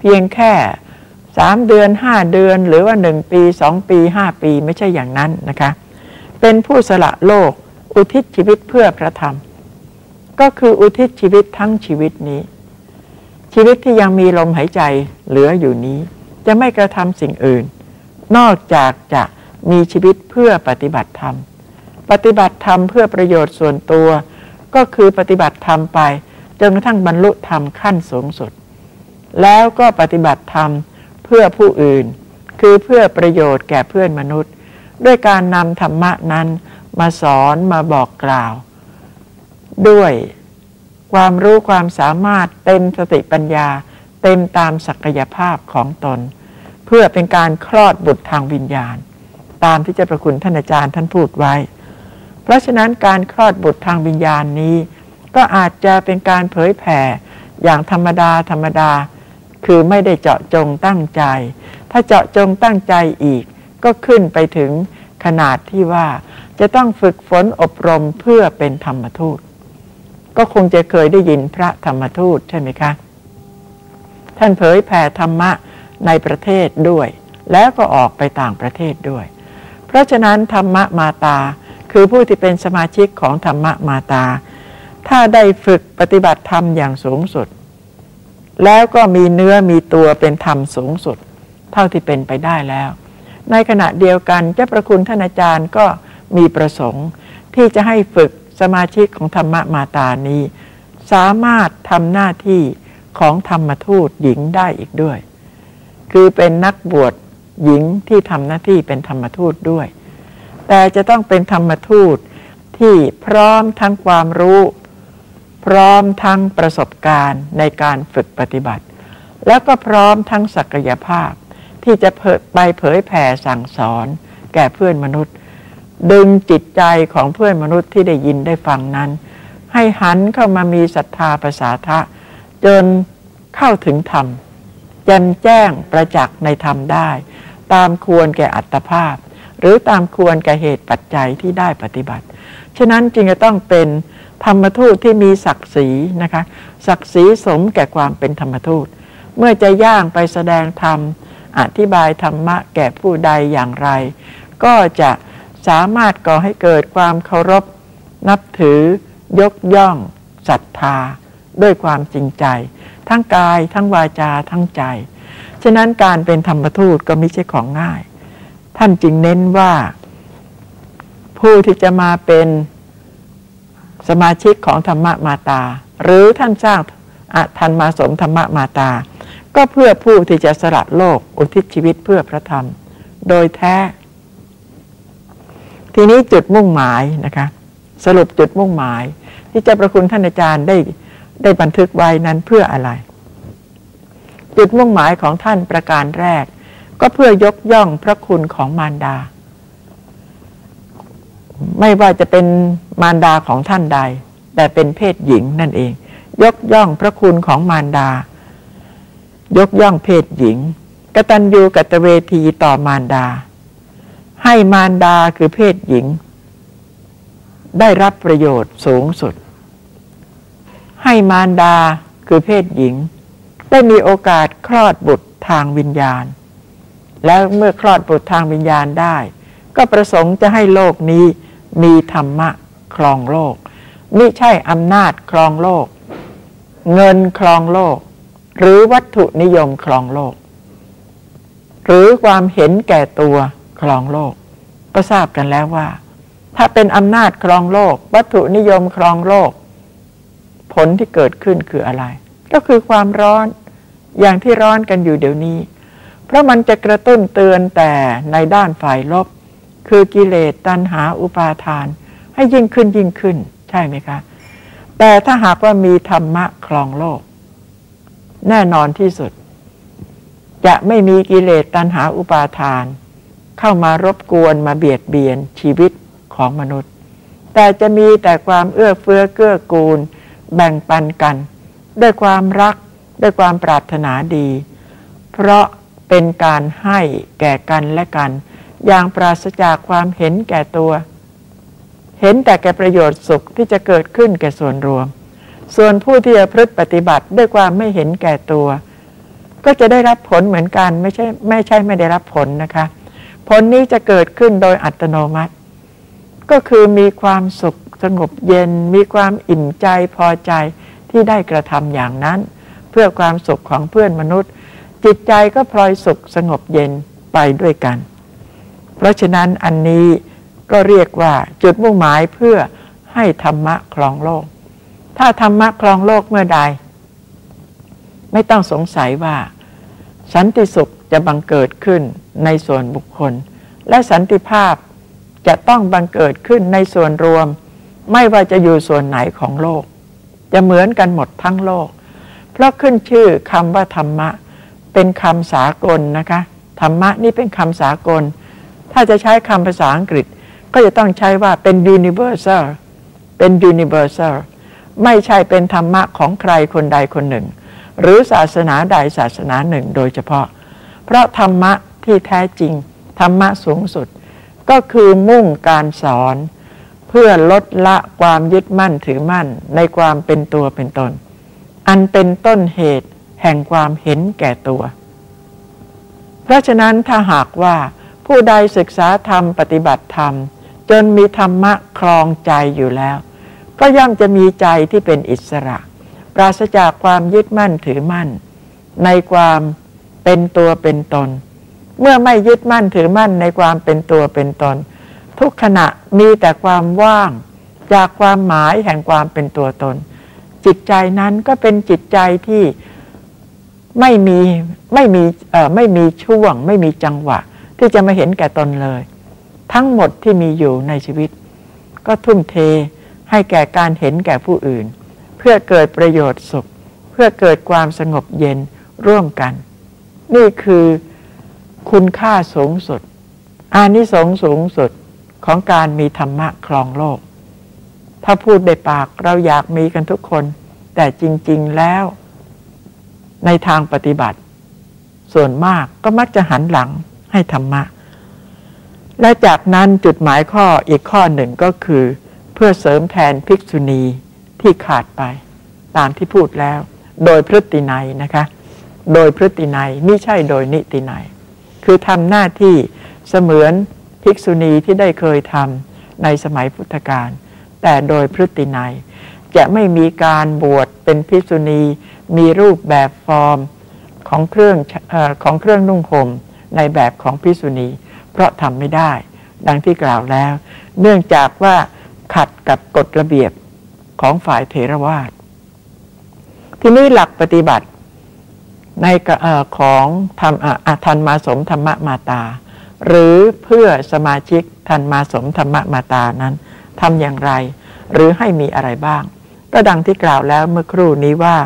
เพียงแค่สามเดือนห้าเดือน หรือว่าหนึ่งปีสองปีห้าปีไม่ใช่อย่างนั้นนะคะ เป็นผู้สละโลกอุทิศชีวิตเพื่อพระธรรม ก็คืออุทิศชีวิตทั้งชีวิตนี้ ชีวิตที่ยังมีลมหายใจเหลืออยู่นี้ จะไม่กระทำสิ่งอื่น นอกจากจะมีชีวิตเพื่อปฏิบัติธรรม ปฏิบัติธรรมเพื่อประโยชน์ส่วนตัว ก็คือปฏิบัติธรรมไปจนกระทั่งบรรลุธรรมขั้นสูงสุด แล้วก็ปฏิบัติธรรมเพื่อผู้อื่น คือเพื่อประโยชน์แก่เพื่อนมนุษย์ ด้วยการนำธรรมะนั้นมาสอนมาบอกกล่าว ด้วยความรู้ความสามารถเต็มสติปัญญา เต็มตามศักยภาพของตน เพื่อเป็นการคลอดบุตรทางวิญญาณ ตามที่เจ้าประคุณท่านอาจารย์ท่านพูดไว้ เพราะฉะนั้นการคลอดบุตรทางวิญญาณนี้ ก็อาจจะเป็นการเผยแผ่อย่างธรรมดาธรรมดา คือไม่ได้เจาะจงตั้งใจ ถ้าเจาะจงตั้งใจอีก ก็ขึ้นไปถึงขนาดที่ว่า จะต้องฝึกฝนอบรมเพื่อเป็นธรรมทูต ก็คงจะเคยได้ยินพระธรรมทูตใช่ไหมคะ ท่านเผยแผ่ธรรมะในประเทศด้วย แล้วก็ออกไปต่างประเทศด้วย เพราะฉะนั้นธรรมะมาตา คือผู้ที่เป็นสมาชิกของธรรมะมาตา ถ้าได้ฝึกปฏิบัติธรรมอย่างสูงสุด แล้วก็มีเนื้อมีตัวเป็นธรรมสูงสุด เท่าที่เป็นไปได้แล้ว ในขณะเดียวกันเจ้าประคุณท่านอาจารย์ก็มีประสงค์ ที่จะให้ฝึกสมาชิกของธรรมมาตานี้ สามารถทำหน้าที่ของธรรมทูตหญิงได้อีกด้วย คือเป็นนักบวชหญิงที่ทำหน้าที่เป็นธรรมทูตด้วย แต่จะต้องเป็นธรรมทูตที่พร้อมทั้งความรู้ พร้อมทั้งประสบการณ์ในการฝึกปฏิบัติ แล้วก็พร้อมทั้งศักยภาพ ที่จะไปเผยแผ่สั่งสอน แก่เพื่อนมนุษย์ ดึงจิตใจของเพื่อนมนุษย์ที่ได้ยินได้ฟังนั้น ให้หันเข้ามามีศรัทธาภาษาทะ จนเข้าถึงธรรมแจ่มแจ้งประจักษ์ในธรรมได้ ตามควรแก่อัตภาพ หรือตามควรแก่เหตุปัจจัยที่ได้ปฏิบัติ ฉะนั้นจึงจะต้องเป็น ธรรมทูตที่มีศักดิ์ศรีนะคะศักดิ์ศรีสมแก่ความเป็นธรรมทูต เมื่อจะย่างไปแสดงธรรม อธิบายธรรมะแก่ผู้ใดอย่างไร ก็จะสามารถก่อให้เกิดความเคารพ นับถือยกย่องศรัทธา ด้วยความจริงใจ ทั้งกายทั้งวาจาทั้งใจ ฉะนั้นการเป็นธรรมทูตก็ไม่ใช่ของง่าย ท่านจึงเน้นว่า ผู้ที่จะมาเป็น สมาชิกของธรรมมาตา หรือท่านสร้างทันมาสมธรรมมาตา ก็เพื่อผู้ที่จะสละโลกอุทิศชีวิตเพื่อพระธรรม โดยแท้ ทีนี้จุดมุ่งหมายนะคะ สรุปจุดมุ่งหมาย ที่เจ้าประคุณท่านอาจารย์ได้ได้บันทึกไว้นั้นเพื่ออะไร จุดมุ่งหมายของท่านประการแรก ก็เพื่อยกย่องพระคุณของมารดา ไม่ว่าจะเป็นมารดาของท่านใด แต่เป็นเพศหญิงนั่นเอง ยกย่องพระคุณของมารดา ยกย่องเพศหญิงกตัญญูกตเวทีต่อมารดา ให้มารดาคือเพศหญิง ได้รับประโยชน์สูงสุด ให้มารดาคือเพศหญิง ได้มีโอกาสคลอดบุตรทางวิญญาณ แล้วเมื่อคลอดบุตรทางวิญญาณได้ ก็ประสงค์จะให้โลกนี้ มีธรรมะครองโลกไม่ใช่อำนาจครองโลก เงินครองโลก หรือวัตถุนิยมครองโลก หรือความเห็นแก่ตัวครองโลก ก็ทราบกันแล้วว่า ถ้าเป็นอำนาจครองโลก วัตถุนิยมครองโลก ผลที่เกิดขึ้นคืออะไร ก็คือความร้อนอย่างที่ร้อนกันอยู่เดี๋ยวนี้ เพราะมันจะกระตุ้นเตือนแต่ในด้านฝ่ายลบ คือกิเลสตัณหาอุปาทาน ให้ยิ่งขึ้นยิ่งขึ้น ใช่ไหมคะ แต่ถ้าหากว่ามีธรรมะครองโลก แน่นอนที่สุด จะไม่มีกิเลสตัณหาอุปาทาน เข้ามารบกวนมาเบียดเบียนชีวิตของมนุษย์ แต่จะมีแต่ความเอื้อเฟื้อเกื้อกูล แบ่งปันกัน ด้วยความรักด้วยความปรารถนาดี เพราะเป็นการให้แก่กันและกัน อย่างปราศจากความเห็นแก่ตัว เห็นแต่แก่ประโยชน์สุขที่จะเกิดขึ้นแก่ส่วนรวม ส่วนผู้ที่จะพฤติปฏิบัติด้วยความไม่เห็นแก่ตัว ก็จะได้รับผลเหมือนกันไม่ใช่ไม่ใช่ไม่ได้รับผลนะคะ ผลนี้จะเกิดขึ้นโดยอัตโนมัติ ก็คือมีความสุขสงบเย็น มีความอิ่มใจพอใจที่ได้กระทำอย่างนั้น เพื่อความสุขของเพื่อนมนุษย์ จิตใจก็พลอยสุขสงบเย็นไปด้วยกัน เพราะฉะนั้นอันนี้ก็เรียกว่าจุดมุ่งหมายเพื่อให้ธรรมะครองโลก ถ้าธรรมะครองโลกเมื่อใด ไม่ต้องสงสัยว่า สันติสุขจะบังเกิดขึ้นในส่วนบุคคล และสันติภาพจะต้องบังเกิดขึ้นในส่วนรวม ไม่ว่าจะอยู่ส่วนไหนของโลก จะเหมือนกันหมดทั้งโลก เพราะขึ้นชื่อคำว่าธรรมะ เป็นคำสากลนะคะธรรมะนี่เป็นคำสากล ถ้าจะใช้คำภาษาอังกฤษ ก็จะต้องใช้ว่าเป็น universal เป็น universal ไม่ใช่เป็นธรรมะของใครคนใดคนหนึ่ง หรือศาสนาใดศาสนาหนึ่งโดยเฉพาะ เพราะธรรมะที่แท้จริง ธรรมะสูงสุด ก็คือมุ่งการสอน เพื่อลดละความยึดมั่นถือมั่นในความเป็นตัวเป็นตน อันเป็นต้นเหตุแห่งความเห็นแก่ตัว เพราะฉะนั้นถ้าหากว่า ผู้ใดศึกษาธรรมปฏิบัติธรรม จนมีธรรมะครองใจอยู่แล้ว ก็ย่อมจะมีใจที่เป็นอิสระ ปราศจากความยึดมั่นถือมั่น ในความเป็นตัวเป็นตน เมื่อไม่ยึดมั่นถือมั่นในความเป็นตัวเป็นตน ทุกขณะมีแต่ความว่าง จากความหมายแห่งความเป็นตัวตน จิตใจนั้นก็เป็นจิตใจที่ไม่มีไม่มีไม่มีช่วง ไม่มีจังหวะ ที่จะมาเห็นแก่ตนเลย ทั้งหมดที่มีอยู่ในชีวิต ก็ทุ่มเทให้แก่การเห็นแก่ผู้อื่น เพื่อเกิดประโยชน์สุข เพื่อเกิดความสงบเย็นร่วมกัน นี่คือคุณค่าสูงสุด อานิสงส์สูงสุดของการมีธรรมะครองโลก ถ้าพูดได้ปากเราอยากมีกันทุกคน แต่จริง ๆแล้ว ในทางปฏิบัติ ส่วนมากก็มักจะหันหลัง ให้ธรรมะ และจากนั้นจุดหมายข้ออีกข้อหนึ่งก็คือ เพื่อเสริมแทนภิกษุณีที่ขาดไป ตามที่พูดแล้ว โดยพฤตินัยนะคะ โดยพฤตินัยไม่ใช่โดยนิตินัย คือทำหน้าที่เสมือนภิกษุณีที่ได้เคยทำในสมัยพุทธกาลแต่โดยพฤตินัย จะไม่มีการบวชเป็นภิกษุณี มีรูปแบบฟอร์มของเครื่องอของเครื่องนุ่งห่ม ในแบบของภิษุณี เพราะทำไม่ได้ ดังที่กล่าวแล้ว เนื่องจากว่าขัดกับกฎระเบียบของฝ่ายเถรวาททีนี้หลักปฏิบัติในออของธรรมอะทันมาสมธรรมมาตา หรือเพื่อสมาชิกทันมาสมธรรมมาตานั้นทำอย่างไร หรือให้มีอะไรบ้าง ก็ดังที่กล่าวแล้วเมื่อครู่นี้ว่า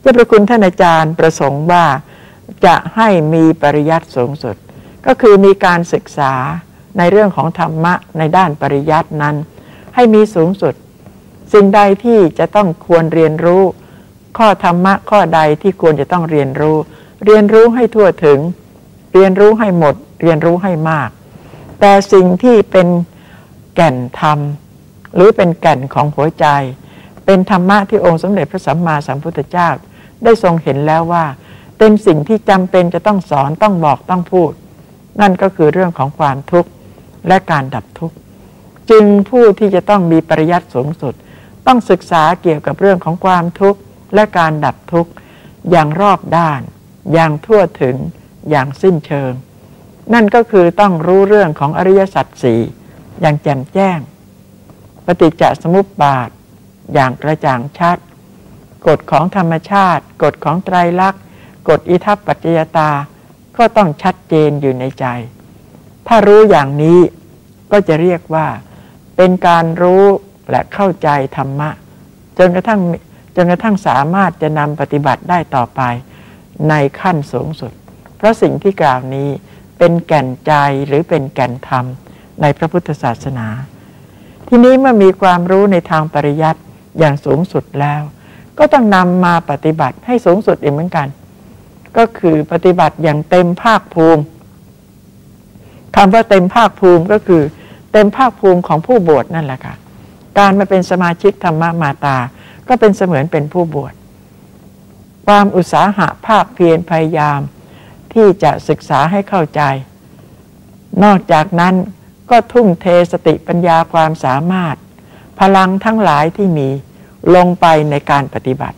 เจ้าประคุณท่านอาจารย์ประสงค์ว่า จะให้มีปริยัติสูงสุด ก็คือมีการศึกษาในเรื่องของธรรมะในด้านปริยัตินั้น ให้มีสูงสุด สิ่งใดที่จะต้องควรเรียนรู้ ข้อธรรมะข้อใดที่ควรจะต้องเรียนรู้ เรียนรู้ให้ทั่วถึง เรียนรู้ให้หมด เรียนรู้ให้มาก แต่สิ่งที่เป็นแก่นธรรม หรือเป็นแก่นของหัวใจ เป็นธรรมะที่องค์สมเด็จพระสัมมาสัมพุทธเจ้า ได้ทรงเห็นแล้วว่า เป็นสิ่งที่จำเป็นจะต้องสอนต้องบอกต้องพูด นั่นก็คือเรื่องของความทุกข์และการดับทุกข์ จึงผู้ที่จะต้องมีปริยัติสูงสุด ต้องศึกษาเกี่ยวกับเรื่องของความทุกข์และการดับทุกข์อย่างรอบด้าน อย่างทั่วถึงอย่างสิ้นเชิง นั่นก็คือต้องรู้เรื่องของอริยสัจสี่อย่างแจ่มแจ้ง ปฏิจจสมุปบาท อย่างกระจ่างชัด กฎของธรรมชาติ กฎของไตรลักษณ์ กฎอิทัปปัจจยตาก็ต้องชัดเจนอยู่ในใจ ถ้ารู้อย่างนี้ก็จะเรียกว่า เป็นการรู้และเข้าใจธรรมะ จนกระทั่งจนกระทั่งสามารถจะนำปฏิบัติได้ต่อไปในขั้นสูงสุด เพราะสิ่งที่กล่าวนี้เป็นแก่นใจหรือเป็นแก่นธรรมในพระพุทธศาสนา ทีนี้เมื่อมีความรู้ในทางปริยัติอย่างสูงสุดแล้ว ก็ต้องนำมาปฏิบัติให้สูงสุดอีกเหมือนกัน ก็คือปฏิบัติอย่างเต็มภาคภูมิคำว่าเต็มภาคภูมิก็คือเต็มภาคภูมิของผู้บวชนั่นแหละค่ะ การมาเป็นสมาชิกธรรมมาตา ก็เป็นเสมือนเป็นผู้บวช ความอุตสาหะภาคเพียรพยายาม ที่จะศึกษาให้เข้าใจ นอกจากนั้นก็ทุ่มเทสติปัญญาความสามารถ พลังทั้งหลายที่มีลงไปในการปฏิบัติ